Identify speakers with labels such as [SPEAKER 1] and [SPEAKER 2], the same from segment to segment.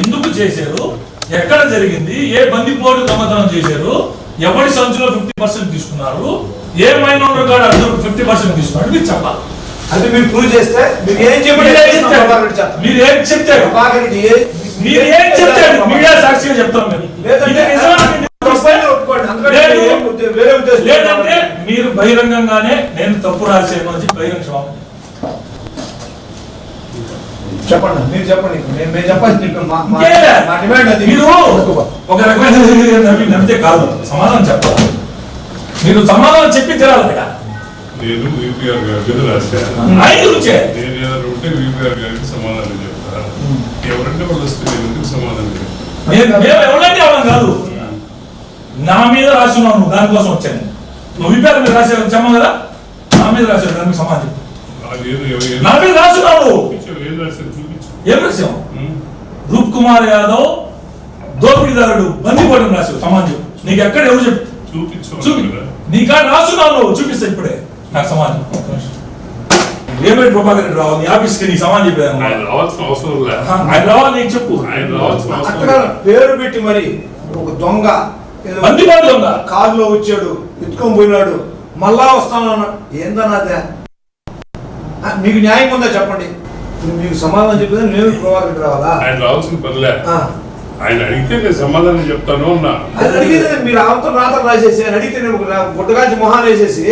[SPEAKER 1] ఎందుకు చేశారు? ఎక్కడ జరిగింది? ఏ బందిపోటు దొంగతనం చేశారు? ఎవరి సంచులో ఫిఫ్టీ పర్సెంట్ తీసుకున్నారు? ఏ మైనర్ కాడ ఫిఫ్టీ పర్సెంట్ తీసుకున్నారు మీరు చెప్పాలి.
[SPEAKER 2] అది మీరు ప్రూవ్ చేస్తే మీరు ఏం చెప్పండి
[SPEAKER 1] మీరు ఏం చెప్తారు? మీరు ఏం చెప్తారు మీరు ఏం చెప్తారు మీడియా సాక్షిగా చెప్తాం లేదంటే మీరు బహిరంగంగానే నేను తప్పు చెప్పి బహిరంగ
[SPEAKER 2] చెప్పండి మీరు చెప్పండి నేను మేము చెప్పాలి చెప్పండి. మా- మా-
[SPEAKER 1] ఇంకే?
[SPEAKER 2] మా డిమాండ్ అది.
[SPEAKER 1] మీరు ఒక రకమైన నమ్మి నమ్మితే కాదు. సమాధానం చెప్పాలి. మీరు సమాధానం చెప్పి తీరాలి
[SPEAKER 3] నేను విపిఆర్ గారికి రాశాను. నేను ఏదైనా ఉంటే విపిఆర్ గారికి సమాధానం చెప్తాను ఎవరంటే వాళ్ళు వస్తే నేను సమాధానం చెప్తాను
[SPEAKER 1] ఎవరంటే అవడం కాదు. నా మీద నువ్వు దానికోసం వచ్చాను నువ్వు విపారు మీద చెప్పం కదా? నా మీద రాశాడు దానికి సమాధానం నా మీద రాసున్నావు
[SPEAKER 3] ఏం రాశాను చూపించు
[SPEAKER 1] ఏం రాసావు
[SPEAKER 3] ఉం?
[SPEAKER 1] రూప్ కుమార్ యాదవ్ దోపిడీదారుడు బందిపోవడం రాసావు చెప్పు నీకు ఎక్కడ ఎవరు చెప్పు?
[SPEAKER 3] చూపించు.
[SPEAKER 1] చూపి.
[SPEAKER 3] కదా.
[SPEAKER 1] నీ కాడ రాస్తున్నావు నువ్వు చూపిస్తా ఇప్పుడే. నాకు నిమిషం. రేపటి ప్రభాకర్ రెడ్డి రావు? నీ ఆఫీస్కి నీ సమాధానం చెప్పాను
[SPEAKER 3] ఆయన రావాల్సిన అవసరం లే
[SPEAKER 1] ఆయన రావాలి నీకు చెప్పు.
[SPEAKER 2] అక్కడ. పేరు పెట్టి మరి ఒక దొంగ
[SPEAKER 1] బందిపోటు దొంగ.
[SPEAKER 2] కారులో వచ్చాడు ఎత్తుకొని పోయినాడు. మళ్ళా వస్తాను అన్నాడు ఏందన్నా మీకు న్యాయం ఉందా చెప్పండి? మీకు సమాధానం చెప్పేది నేను ప్రభాకర్ రావాలా?
[SPEAKER 3] ఆయన రావాల్సిన పనిలే.
[SPEAKER 2] ఆ,
[SPEAKER 3] ఆయన అడిగితే నేను సమాధానం చెప్తాను అన్నా.
[SPEAKER 2] అది అడిగితే మీరు ఆమెతో రాతలు రాసేసి అని అడిగితే నేను మొహాలు వేసేసి.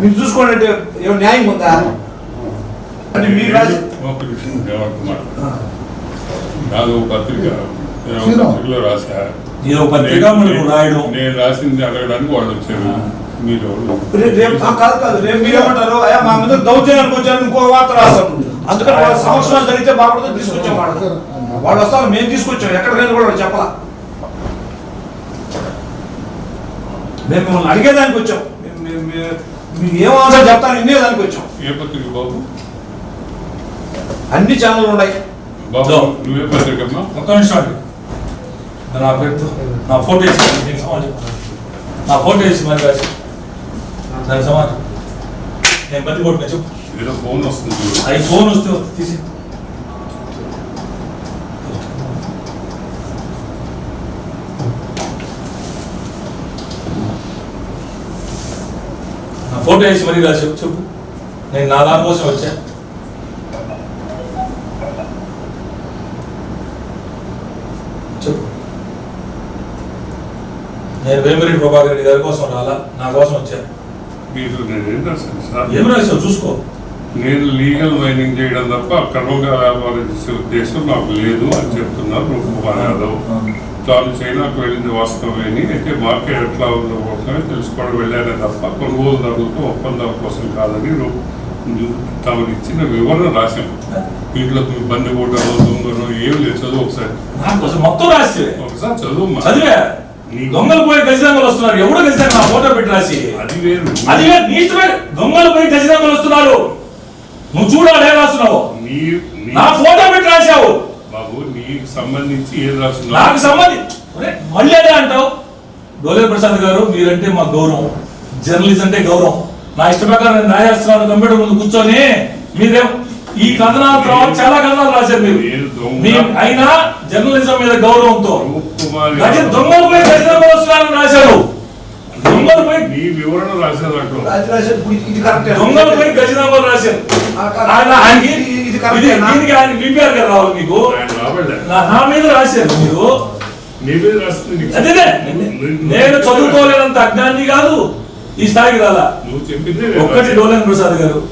[SPEAKER 2] మీరు చూసుకోండి అంటే ఏమో న్యాయం ఉందా? అంటే మీరు రాసి
[SPEAKER 3] ఒక విషయం నాది ఒక పత్రిక నేను ఒక. పత్రికలో రాశా? నేను రాసింది అడగడానికి వాళ్ళు వచ్చారు. మీరు
[SPEAKER 2] రేపు ఆ, కాదు కాదు రేపు మీరేమంటారు అయ్యా మా మీద దౌర్జన్యానికి వచ్చారు ఇంకో వార్త రాస్తాం అందుకని వాళ్ళ సంవత్సరాలు జరిగితే బాగుంటుంది తీసుకొచ్చాం వాళ్ళు వాళ్ళు వస్తారు మేము తీసుకొచ్చాం. ఎక్కడికైనా కూడా వాళ్ళు చెప్పాలా. మేము మిమ్మల్ని అడిగేదానికి వచ్చాం. మేము- మేము- మేము- మీకు ఏం ఆన్సర్ చెప్తాను వినేదానికి వచ్చాం.
[SPEAKER 3] ఏ పత్రిక బాబు?
[SPEAKER 2] అన్ని ఛానళ్ళు ఉన్నాయి.
[SPEAKER 3] బాబు
[SPEAKER 1] లో.
[SPEAKER 3] నువ్వే పత్రిక అమ్మా.
[SPEAKER 1] ఒక్క నిమిషం అండి నా పేరుతో నా ఫోటో వేసి. నా ఫోటో వేసి మరి దానికి సమాధానం నేను బతి కొట్టిన చెప్పు.
[SPEAKER 3] ఏదో ఫోన్ వస్తుంది.
[SPEAKER 1] అవి ఫోన్ వస్తే తీసి. ఫోటో వేసి మరీ రాసి చెప్పు చెప్పు. నేను నా దానికోసం వచ్చా. చెప్పు. నేను వేమిరెడ్డి ప్రభాకర్ రెడ్డి గారి కోసం రాలా నా కోసం వచ్చా.
[SPEAKER 3] మీరు నేను ఏం రాశాను సార్
[SPEAKER 1] ఏం రాసావు చూసుకో.
[SPEAKER 3] నేను లీగల్ మైనింగ్ చేయడం తప్ప అక్రమంగా వ్యాపారం చేసే ఉద్దేశం నాకు లేదు అని చెప్తున్నారు రూప్ కుమార్ యాదవ్ తాను చైనాకు వెళ్ళింది వాస్తవమేని అయితే మార్కెట్ ఎట్లా ఉందో కోసమే తెలుసుకోవడం వెళ్ళానే తప్ప కొనుగోలుదారులతో ఒప్పందాల కోసం కాదని తమకు ఇచ్చిన వివరణ రాశాం వీటిలో బంది కూటలో దొంగలు ఏం లేదు చదువు ఒకసారి. ఒకసారి చదువు
[SPEAKER 1] చదివే. దొంగలు పోయి గజదొంగలు వస్తున్నారు. ఎవడు గజదొంగ? నా ఫోటో పెట్టి రాసి.
[SPEAKER 3] అది వేరు.
[SPEAKER 1] అది నీ ఇష్టమే. దొంగలు పోయి గజదొంగలు వస్తున్నారు. నువ్వు చూడాలి ఏం రాస్తున్నావు.
[SPEAKER 3] నీ
[SPEAKER 1] ఫోటో పెట్టి రాశావు.
[SPEAKER 3] బాబు నీకు సంబంధించి ఏది రాస్తున్నా
[SPEAKER 1] నాకు సంబంధించి మళ్ళీ అదే అంటావు. డోలే ప్రసాద్ గారు మీరంటే మా గౌరవం. జర్నలిస్ట్ అంటే గౌరవం. నా ఇష్ట ప్రకారం నేను రాయేస్తున్నాను కంప్యూటర్ ముందు కూర్చొని మీరేం ఈ కథనాల తర్వాత చాలా కథనాలు రాశారు మీరు. మీ అయినా జర్నలిజం మీద గౌరవంతో. దొంగలు పోయి రాశారు. దొంగలు పోయి
[SPEAKER 3] వివరణ
[SPEAKER 1] దొంగలు పోయి. ఆయన ఆయనకి? దీనికి ఆయన బీపీఆర్ గారు రావాలి మీకు. నా మీద మీరు. నేను చదువుకోలేనంత అజ్ఞాని కాదు. ఈ స్థాయికి రాలా.
[SPEAKER 3] నువ్వు చెప్పిందే నేను
[SPEAKER 1] ఒక్కటి. డోలన్ ప్రసాద్ గారు.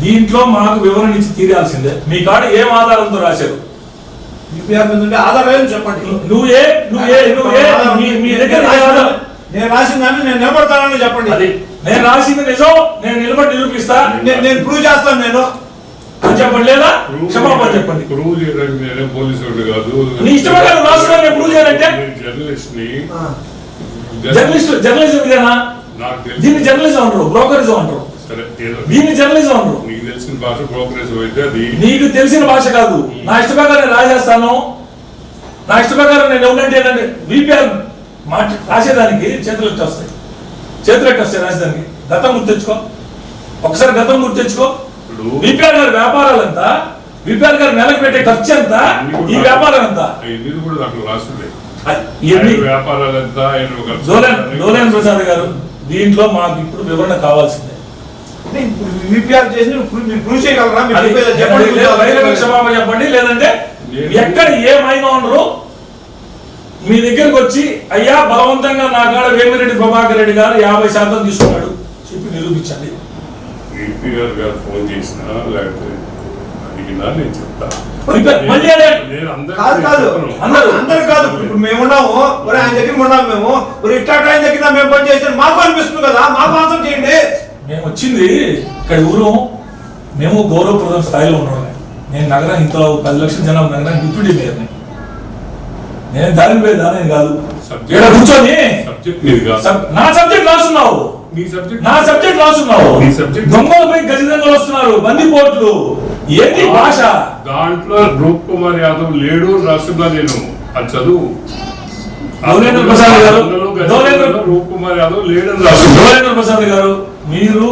[SPEAKER 1] దీంట్లో మాకు వివరణ ఇచ్చి తీరాల్సిందే. మీ కాడ ఏం ఆధారంతో రాశారు?
[SPEAKER 2] ఆధారం చెప్పండి?
[SPEAKER 1] నువ్వు నువ్వు నువ్వు మీ- మీ దగ్గర?
[SPEAKER 2] నేను రాసిన దాన్ని నేను నిలబడతానని చెప్పండి.
[SPEAKER 1] అది. నేను రాసింది నిజం నేను నిలబడి నిరూపిస్తా.
[SPEAKER 2] నేను నేను ప్రూవ్ చేస్తాను నేను.
[SPEAKER 1] చెప్పండి లేదా? క్షమాపణ చెప్పండి.
[SPEAKER 3] ప్రూవ్ చేయడానికి నేనే పోలీసు వాడు కాదు.
[SPEAKER 1] నీ ప్రూవ్ చేయాలంటే?
[SPEAKER 3] జర్నలిస్ట్ని
[SPEAKER 2] ఆ,
[SPEAKER 1] జర్నలిస్ట్ జర్నలిజం ఇదేనా? దీన్ని జర్నలిజం అంటారు బ్రోకరిజం అంటారు. దీన్ని జర్నలిజం
[SPEAKER 3] నీకు తెలిసిన భాష బ్రోకరేజ్ అయితే అది.
[SPEAKER 1] నీకు తెలిసిన భాష కాదు. నా ఇష్ట ప్రకారం నేను రాసేస్తాను నా ఇష్ట ప్రకారం నేను ఎవరంటే ఏంటంటే బీపీఆర్ మాట రాసేదానికి చేతులు వస్తాయి. చేతులు ఎట్టి వస్తాయి రాసేదానికి. గతం గుర్తు తెచ్చుకో ఒకసారి గతం గుర్తు తెచ్చుకో
[SPEAKER 3] ఇప్పుడు
[SPEAKER 1] బీపీఆర్ గారి వ్యాపారాలంతా విపిఆర్ గారు నెలకు పెట్టే ఖర్చు ఎంత ఈ వ్యాపారం ఎంత
[SPEAKER 3] ఇది కూడా దాంట్లో రాసింది.
[SPEAKER 1] ఎన్ని?
[SPEAKER 3] ఆయన వ్యాపారాలు ఎంత ఆయన ఒక
[SPEAKER 1] డోలేన్ డోలేన్ ప్రసాద్ గారు దీంట్లో మాకు ఇప్పుడు వివరణ కావాల్సిందే.
[SPEAKER 2] చేసి మీరు ప్రూవ్ చేయగలరా?
[SPEAKER 1] చెప్పండి. క్షమాపణ చెప్పండి. లేదంటే ఎక్కడ ఏ మైనోనరు మీ దగ్గరకు వచ్చి అయ్యా బలవంతంగా నా కాడ వేమిరెడ్డి ప్రభాకర్ రెడ్డి గారు యాభై శాతం తీసుకున్నాడు. చెప్పి నిరూపించండి.
[SPEAKER 3] ఈపీఆర్ గారు ఫోన్ చేసినా లేకపోతే అడిగినా నేను చెప్తా.
[SPEAKER 1] విపిఆర్ మళ్ళీ అదే
[SPEAKER 3] నేను అందరికీ
[SPEAKER 2] కాదు కాదు.
[SPEAKER 3] చెప్పను.
[SPEAKER 1] అందరూ.
[SPEAKER 2] అందరు కాదు. ఇప్పుడు మేము ఉన్నాము. ఆయన దగ్గర ఉన్నాం మేము. ఇట్లా ఆయన దగ్గర మేము పని చేసాం మాకు అనిపిస్తుంది కదా. మాకు ఆన్సర్ చేయండి.
[SPEAKER 1] మేము వచ్చింది ఇక్కడ ఊరు. మేము గౌరవప్రదం స్థాయిలో ఉన్నాం నేను నగరం ఇంత పది లక్షల జనాభా నగరానికి డిప్యూటీ మేయర్ని నేను. దాని పోయి దాని కాదు. ఇక్కడ కూర్చొని?
[SPEAKER 3] సబ్జెక్ట్
[SPEAKER 1] నా సబ్జెక్ట్ రాస్తున్నావు. నా సబ్జెక్ట్ రాస్తున్నావు. దొంగలపై గజదొంగలు వస్తున్నారు. బందిపోట్లు. ఏంటి భాష?
[SPEAKER 3] దాంట్లో రూప్ కుమార్ యాదవ్ లేడు రాస్తున్నా నేను. అది చదువు. రూప్ కుమార్ యాదవ్ లేడని
[SPEAKER 1] గోరేంద్ర ప్రసాద్ గారు. మీరు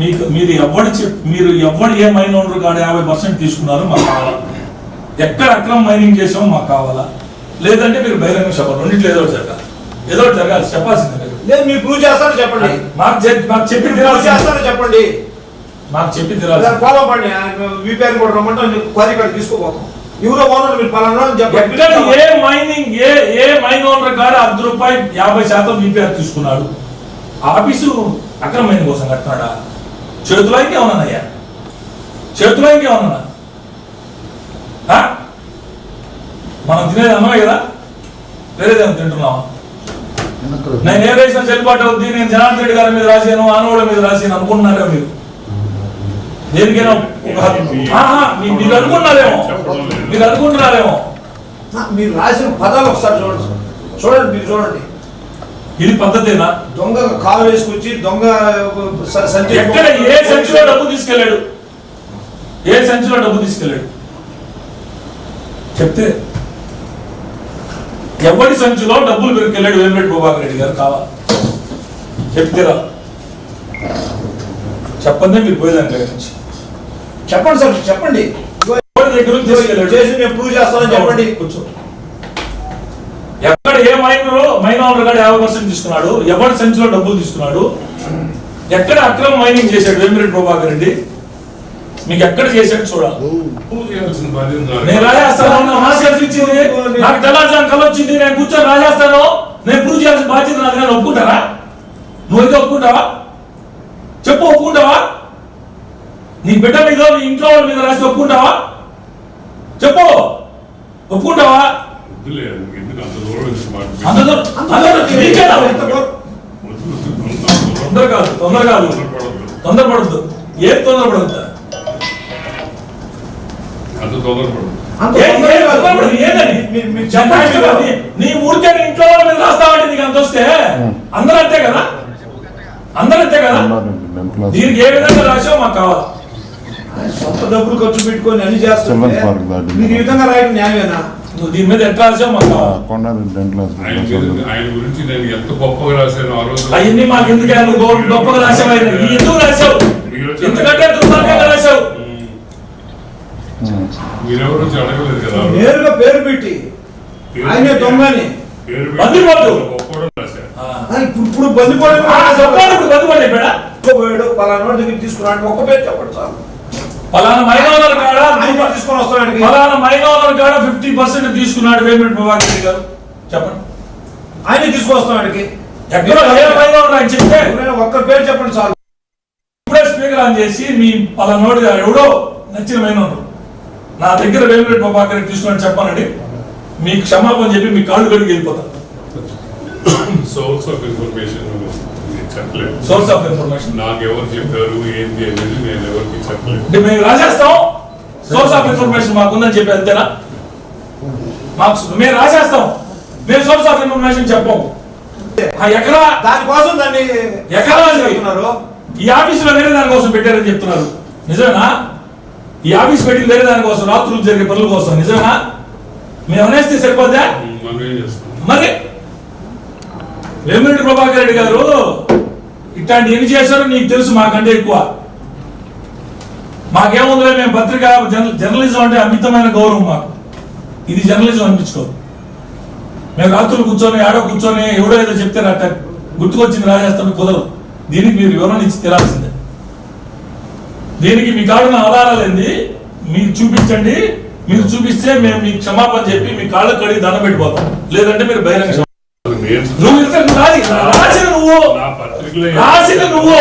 [SPEAKER 1] మీకు మీరు ఎవరి చెప్ మీరు ఎవరు ఏ మైన్ ఓనర్ కాడ యాభై పర్సెంట్ తీసుకున్నారో మాకు కావాలా? ఎక్కడ అక్రమ మైనింగ్ చేసామో మాకు కావాలా? లేదంటే మీరు బహిరంగ సభ రెండింటిలో ఏదో జరగాలి. ఏదో జరగాలి చెప్పాల్సిందే.
[SPEAKER 2] లేదు మీరు ప్రూవ్ చేస్తారో చెప్పండి.
[SPEAKER 1] మాకు మాకు చెప్పి
[SPEAKER 2] ప్రూవ్ చేస్తారో చెప్పండి.
[SPEAKER 1] మాకు చెప్పి
[SPEAKER 2] ఫాలో పండి విపిఆర్ కూడా రమ్మంటే క్వారీ కార్డు తీసుకోపోతాం. ఎవరో ఓనర్ మీరు పలానా చెప్పండి.
[SPEAKER 1] ఏ మైనింగ్ ఏ ఏ మైన్ ఓనర్ కాడ అర్ధ రూపాయి యాభై శాతం బీపీఆర్ తీసుకున్నాడు. ఆఫీసు అక్రమ మైనింగ్ కోసం కడుతున్నాడా? చేతిలో ఇంకేమన్నాయ్యా చేతిలో ఇంకేమన్నా మనం తినేది అన్నమే కదా? వేరేదేమో తింటున్నామా నేను ఏ రేసిన చెల్లుబాటు అవుద్ది? నేను జనార్దన్ రెడ్డి గారి మీద రాశాను ఆనవాళ్ళ మీద రాశాను అనుకుంటున్నారా మీరు? దేనికైనా మీరు అనుకున్నారేమో మీరు అనుకుంటున్నారేమో?
[SPEAKER 2] మీరు రాసిన పదాలు ఒకసారి చూడండి. చూడండి మీరు చూడండి.
[SPEAKER 1] ఇది పద్ధతేనా?
[SPEAKER 2] దొంగ కాలు వేసుకొచ్చి దొంగ
[SPEAKER 1] ఎక్కడ ఏ సంచిలో డబ్బు తీసుకెళ్ళాడు? ఏ సంచిలో డబ్బు తీసుకెళ్ళాడు? చెప్తే ఎవరి సంచిలో డబ్బులు పెరికెళ్ళాడు వేమిరెడ్డి ప్రభాకర్ రెడ్డి గారు? కావాలి చెప్తేరా చెప్పందే మీరు పోయేదాని దగ్గర నుంచి.
[SPEAKER 2] చెప్పండి సార్ చెప్పండి.
[SPEAKER 1] దగ్గర
[SPEAKER 2] ప్రూవ్ చేస్తానని చెప్పండి.
[SPEAKER 1] కూర్చో. ఎక్కడ ఏ మైనర్ మైనర్ గారు యాభై పర్సెంట్ తీసుకున్నాడు ఎవరి సంచిలో డబ్బులు తీసుకున్నాడు? ఎక్కడ అక్రమ మైనింగ్ చేశాడు వేమిరెడ్డి ప్రభాకర్ రెడ్డి? మీకు ఎక్కడ చేశాడు చూడాలి. నేను రాజేస్తాను నాకు నాకు తెల్లారుజాము కళ వచ్చింది. నేను కూర్చొని రాజేస్తాను నేను ప్రూవ్ చేయాల్సిన బాధ్యత నాది. నేను ఒప్పుకుంటారా? నువ్వు అయితే ఒప్పుకుంటావా? చెప్పు ఒప్పుకుంటావా? నీ బిడ్డ మీద నీ ఇంట్లో వాళ్ళ మీద రాసి ఒప్పుకుంటావా? చెప్పు ఒప్పుకుంటావా?
[SPEAKER 3] వద్దులే, ఎందుకు అంత దూరం
[SPEAKER 1] దూరం. తొందర కాదు తొందర కాదు
[SPEAKER 3] తొందరపడొద్దు.
[SPEAKER 1] ఏం తొందరపడద్దు?
[SPEAKER 3] అంత తొందరపడదు
[SPEAKER 1] నీ- ఊరికే నీ ఇంట్లో వాళ్ళ మీద రాస్తావంటే నీకు అంత వస్తే అందరూ అంతే కదా? అందరూ అంతే కదా? దీనికి ఏ విధంగా రాసావు మాకు కావాలి.
[SPEAKER 2] సొంత డబ్బులు ఖర్చు పెట్టుకొని అన్ని
[SPEAKER 4] దాటి.
[SPEAKER 2] మీరు ఈ విధంగా రాయడం న్యాయమేనా?
[SPEAKER 1] నువ్వు దీని మీద ఎట్లా రాసావు మాకు? కావాలి
[SPEAKER 4] కొండారెడ్డి డెంటల్
[SPEAKER 3] ఆయన మీద- ఆయన గురించి నేను ఎంత గొప్పగా రాశాను ఆ రోజు?
[SPEAKER 1] అవన్నీ మాకు ఎందుకు గొప్పగా రాసావు ఆయన. ఈ ఎందుకు రాసావు ఎందుకంటే దుర్మార్గంగా రాసావు
[SPEAKER 3] ఉమ్. మీరెవరు వచ్చి అడగలేదు కదా.
[SPEAKER 2] నేరుగా పేరు పెట్టి ఆయనే దొంగని. ఇప్పుడు ఇప్పుడు పోయాడు పలానా దగ్గర తీసుకున్నాడు ఒక్క పేరు చెప్పండి సార్
[SPEAKER 1] పలానా మైనోనర్ కాడ
[SPEAKER 2] తీసుకొని వస్తాడు
[SPEAKER 1] పలానా మైనోనర్ కాడ ఫిఫ్టీ పర్సెంట్ తీసుకున్నాడు వేమిరెడ్డి ప్రభాకర్ రెడ్డి గారు. చెప్పండి.
[SPEAKER 2] ఆయన తీసుకొని వస్తాడు
[SPEAKER 1] ఎక్కడ ఆయన చెప్తే
[SPEAKER 2] ఒక్క పేరు చెప్పండి సార్
[SPEAKER 1] ఇప్పుడే స్పీకర్ ఆన్ చేసి మీ పలానోడు ఎవడో నచ్చిన మైనోనర్ నా దగ్గర వేమిరెడ్డి ప్రభాకర్ రెడ్డి తీసుకున్నాడు చెప్పానండి మీకు క్షమాపణ చెప్పి మీ కాళ్ళు కడిగి వెళ్ళిపోతాను.
[SPEAKER 3] సోర్స్ ఆఫ్ ఇన్ఫర్మేషన్ చెప్పలేదు.
[SPEAKER 1] సోర్స్ ఆఫ్ ఇన్ఫర్మేషన్
[SPEAKER 3] నాకు ఎవరు చెప్పారు ఏంటి అనేది నేను ఎవరికి చెప్పలేదు.
[SPEAKER 1] అంటే మేము రాసేస్తాం. సోర్స్ ఆఫ్ ఇన్ఫర్మేషన్ మాకుందని చెప్పి అంతేనా? మాకు మేము రాసేస్తాం. మేము సోర్స్ ఆఫ్ ఇన్ఫర్మేషన్ చెప్పము ఎకరా
[SPEAKER 2] దానికోసం దాన్ని
[SPEAKER 1] ఎకరా?
[SPEAKER 2] చెప్తున్నారు
[SPEAKER 1] ఈ ఆఫీసులో వేరే దానికోసం పెట్టారని చెప్తున్నారు. నిజమేనా? ఈ ఆఫీస్ పెట్టి వేరే దానికోసం రాత్రులు జరిగే పనుల కోసం. నిజమేనా? మేము అనేస్తే సరిపోద్దా? మరి? వేమిరెడ్డి ప్రభాకర్ రెడ్డి గారు ఇట్లాంటి ఎన్ని చేశారో నీకు తెలుసు మాకంటే ఎక్కువ. మాకేముందిలే మేము పత్రిక జర్న- జర్నలిజం అంటే అమితమైన గౌరవం మాకు. ఇది జర్నలిజం అనిపించుకోదు. మేము రాత్రులు కూర్చొని ఆడో కూర్చొని ఎవడో ఏదో చెప్తే అట్ట గుర్తుకొచ్చింది రాజేస్తాను కుదరదు. దీనికి మీరు వివరణ ఇచ్చి తీరాల్సిందే. దీనికి మీ కాడున్న ఆధారాలు ఏంది? మీరు చూపించండి. మీరు చూపిస్తే మేము మీకు క్షమాపణ చెప్పి మీ కాళ్ళ కడిగి దండం పెట్టిపోతాం లేదంటే మీరు బహిరంగ నువ్వు నువ్వు.
[SPEAKER 3] నా పత్రికలో
[SPEAKER 1] రాసిన నువ్వు.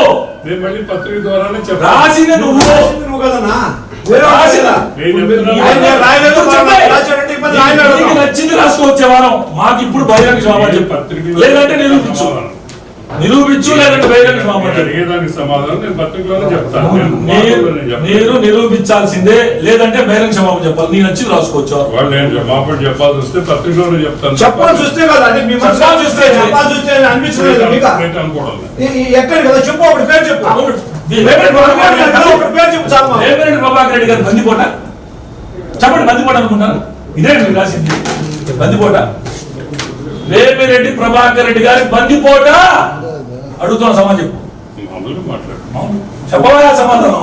[SPEAKER 3] పత్రిక ద్వారానే
[SPEAKER 1] రాసిన నువ్వు. నచ్చింది రాసుకోవచ్చే వారం. మాకు ఇప్పుడు బహిరంగ
[SPEAKER 3] పత్రికలో
[SPEAKER 1] లేదంటే నిరూపించు
[SPEAKER 3] సమాధానం.
[SPEAKER 1] నిరూపించు లేదంటే బహిరంగ
[SPEAKER 3] నేను సమాధానం నేను నేను
[SPEAKER 1] మీరు
[SPEAKER 3] మాటల్లోనే చెప్తాను.
[SPEAKER 1] మీరు నిరూపించాల్సిందే లేదంటే బహిరంగ క్షమాపణ చెప్పాలి. నీ నచ్చింది రాసుకోవచ్చు?
[SPEAKER 3] వాళ్ళు నేను క్షమాపణ చెప్పాల్సి వస్తే పత్రికలోనే చెప్తాను.
[SPEAKER 2] చెప్పాల్సి వస్తే కదా అంటే మీ మనసు
[SPEAKER 1] చెప్పాల్సి వస్తే
[SPEAKER 2] చెప్పాల్సి వస్తే అనిపించలేదు
[SPEAKER 3] నేను
[SPEAKER 2] ఎక్కడ కదా చెప్పు ఒకటి పేరు చెప్పు.
[SPEAKER 1] ప్రభాకర్ రెడ్డి గారు- బందిపోట. చెప్పండి బందిపోట అనుకుంటారు ఇదే రాసింది? బందిపోట. వేమిరెడ్డి ప్రభాకర్ రెడ్డి గారి బందిపోట. అడుగుతున్న సమాజం. చెప్పవా సమాధానం?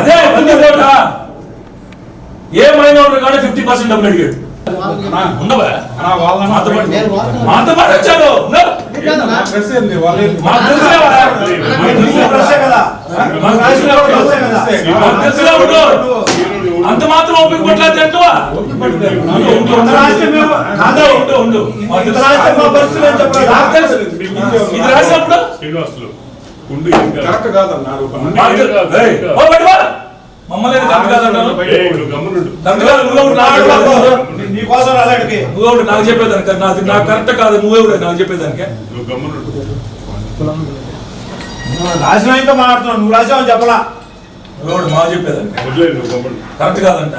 [SPEAKER 1] అదే. బందిపోట. ఏ మైనర్ కానీ ఫిఫ్టీ పర్సెంట్ డబ్బులు అడిగాడు. ఉండవా మాతో పాటు వచ్చాడు. మాకు? అంత మాత్రం ఓపిక పట్టలేదు అంటువా ఉండు. ఇది రాసినప్పుడు?
[SPEAKER 3] శ్రీనివాసులు.
[SPEAKER 4] కరెక్ట్.
[SPEAKER 1] మమ్మల్ని కరెక్ట్ కాదంటారు నాకు చెప్పేదానికి. నాకు కరెక్ట్ కాదు. నువ్వే ఒకటి నాకు చెప్పేదానికి.
[SPEAKER 3] నువ్వు గమ్మునుండు.
[SPEAKER 2] రాసిన మాట్లాడుతున్నావు. నువ్వు రాసావని చెప్పలా.
[SPEAKER 3] వదిలేయ్, నువ్వు గమ్మునుండు.
[SPEAKER 1] కరెక్ట్ కాదంట.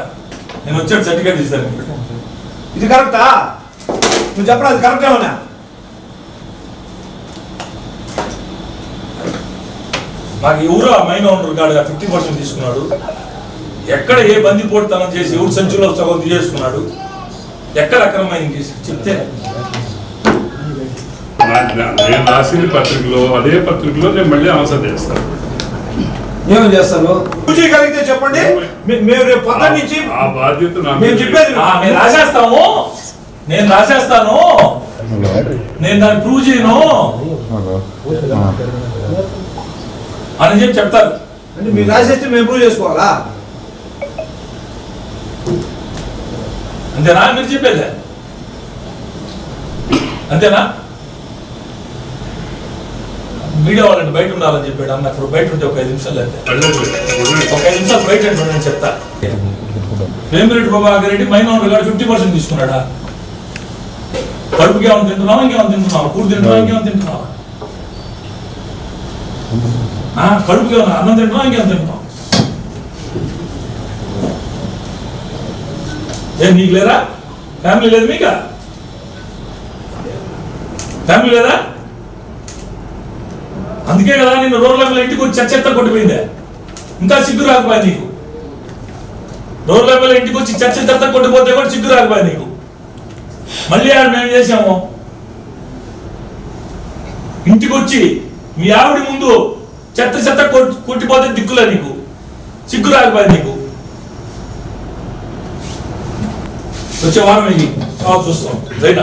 [SPEAKER 1] నేను వచ్చాడు సర్టిఫికేట్ ఇస్తాను.
[SPEAKER 2] ఇది కరెక్టా? నువ్వు చెప్పరా అది కరెక్ట్ ఏమన్నా?
[SPEAKER 1] నాకు ఎవరు ఆ మైన్ ఓనర్ కాడు ఫిఫ్టీ పర్సెంట్ తీసుకున్నాడు. ఎక్కడ ఏ బందిపోటుతనం చేసి ఎవరు సంచులో సగం తీసేసుకున్నాడు. ఎక్కడ అక్రమం చేసి చెప్తే.
[SPEAKER 3] నేను రాసింది పత్రికలో అదే పత్రికలో నేను మళ్ళీ ఆన్సర్ చేస్తాను.
[SPEAKER 2] ఏమని చేస్తారు పూజ కలిగితే చెప్పండి. మేము రేపు పొద్దున్న నుంచి
[SPEAKER 3] ఆ బాధ్యత
[SPEAKER 2] మేము చెప్పేది
[SPEAKER 1] ఆ, మేము రాసేస్తాము నేను రాసేస్తాను. నేను దాన్ని ప్రూవ్ చేయను. అని చెప్పి చెప్తారు.
[SPEAKER 2] అంటే మీరు రాసేస్తే మేము ప్రూవ్ చేసుకోవాలా?
[SPEAKER 1] అంతేనా? మీరు చెప్పేది. అంతేనా? మీడియా వాళ్ళని బయట ఉండాలని చెప్పాడు అన్న అక్కడ బయట ఉంటే ఒక ఐదు నిమిషాలు
[SPEAKER 3] వదిలేయ్.
[SPEAKER 1] ఒక ఐదు నిమిషాలు బయట నేను చెప్తా. వేమిరెడ్డి ప్రభాకర్ రెడ్డి మైనర్ గారు ఫిఫ్టీ పర్సెంట్ తీసుకున్నాడా? కడుపుకి ఏమైనా తింటున్నావా? ఇంకేమైనా తింటున్నావా? కూడి తింటున్నావా? ఇంకేమైనా తింటున్నావా? ఆ, కడుపుకి ఏమైనా అన్నం తింటున్నావా? ఇంకేమైనా తింటున్నావా? ఏం నీకు లేదా? ఫ్యామిలీ లేదు మీకా? ఫ్యామిలీ లేదా? అందుకే కదా నేను రోడ్ల ఇంటికి వచ్చి చెత్త కొట్టిపోయిందే? ఇంకా సిగ్గు రాకపోయా నీకు. రోడ్ల మీద ఇంటికి వచ్చి చర్చ చెత్త కొట్టిపోతే కూడా సిగ్గు రాకపోయా నీకు. మళ్ళీ ఆడ మేము చేసాము ఇంటికి వచ్చి మీ ఆవిడ ముందు చెత్త చెత్త కొట్టిపోతే దిక్కులే నీకు. సిగ్గు రాకపోయా నీకు. వచ్చే వారం ఇది. చూస్తాం. రైట్.